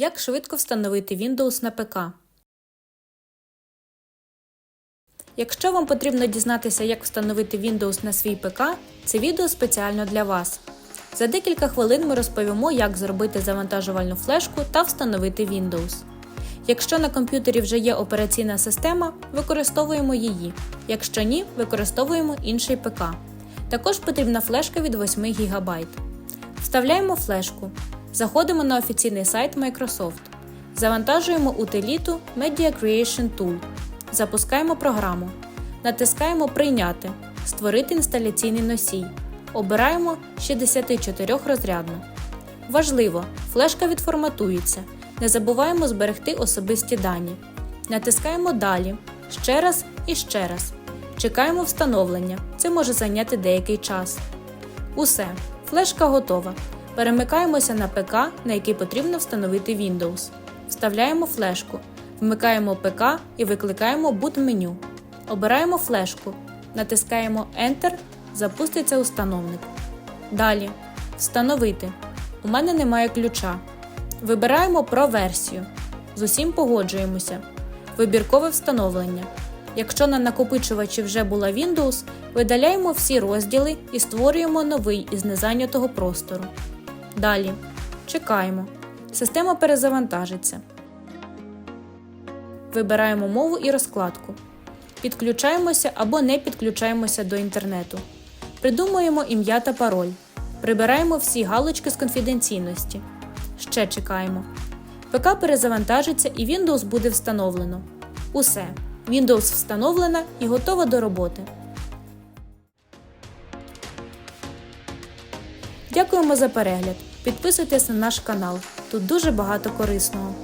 Як швидко встановити Windows на ПК? Якщо вам потрібно дізнатися, як встановити Windows на свій ПК, це відео спеціально для вас. За декілька хвилин ми розповімо, як зробити завантажувальну флешку та встановити Windows. Якщо на комп'ютері вже є операційна система, використовуємо її. Якщо ні, використовуємо інший ПК. Також потрібна флешка від 8 ГБ. Вставляємо флешку. Заходимо на офіційний сайт Microsoft. Завантажуємо утиліту Media Creation Tool. Запускаємо програму. Натискаємо Прийняти. Створити інсталяційний носій. Обираємо 64 розрядну. Важливо, флешка відформатується. Не забуваємо зберегти особисті дані. Натискаємо Далі. Ще раз і ще раз. Чекаємо встановлення. Це може зайняти деякий час. Усе. Флешка готова. Перемикаємося на ПК, на який потрібно встановити Windows. Вставляємо флешку. Вмикаємо ПК і викликаємо boot меню. Обираємо флешку. Натискаємо Enter. Запуститься установник. Далі. Встановити. У мене немає ключа. Вибираємо про версію. З усім погоджуємося. Вибіркове встановлення. Якщо на накопичувачі вже була Windows, видаляємо всі розділи і створюємо новий із незайнятого простору. Далі. Чекаємо. Система перезавантажиться. Вибираємо мову і розкладку. Підключаємося або не підключаємося до інтернету. Придумуємо ім'я та пароль. Прибираємо всі галочки з конфіденційності. Ще чекаємо. ПК перезавантажиться і Windows буде встановлено. Усе. Windows встановлена і готова до роботи. Дякуємо за перегляд. Підписуйтесь на наш канал. Тут дуже багато корисного.